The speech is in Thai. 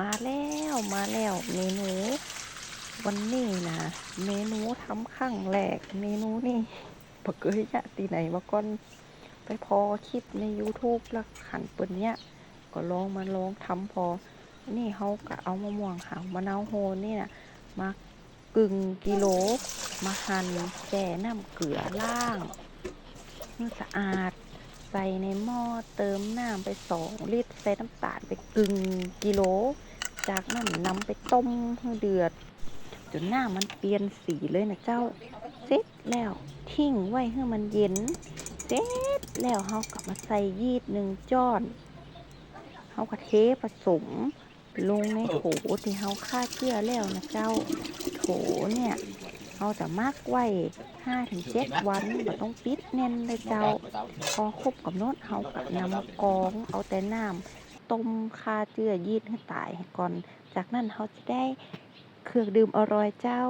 มาแล้วมาแล้วเมนู วันนี้นะเมนูทำข้างแรกเมนูนี่ปกเกยยะตีไหนมาก่อนไปพอคลิปใน YouTube แล้วขันเปิ้นเนี้ยก็ลองมาลองทำพอ นี่เขาก็เอามะม่วงหาวมะนาวโฮนี่นะมากึ่งกิโล มาหั่นแช่น้ำเกลือล่างให้สะอาด ใส่ในหม้อเติมน้ำไปสองลิตร ใส่น้ำตาลไปกึ่งกิโล จากนั้นนำไปต้มให้เดือด จนหน้ามันเปลี่ยนสีเลยนะเจ้า เสร็จแล้วทิ้งไว้ให้มันเย็น เสร็จแล้วเขากลับมาใส่ยีดหนึ่งจ้อนเขาก็เทผสม ลงในโถที่เขาฆ่าเชื้อแล้วนะเจ้า โถเนี่ย เราจะมักไว้ห้าถึงเจ็ดวันบ่ต้องปิดแน่นเลยเจ้า พอครบกำหนดเขาก็นำมากรอง เอาแต่น้ำต้มคาเจือยีดให้ตายให้ก่อน จากนั้นเขาจะได้เครื่องดื่มอร่อยเจ้า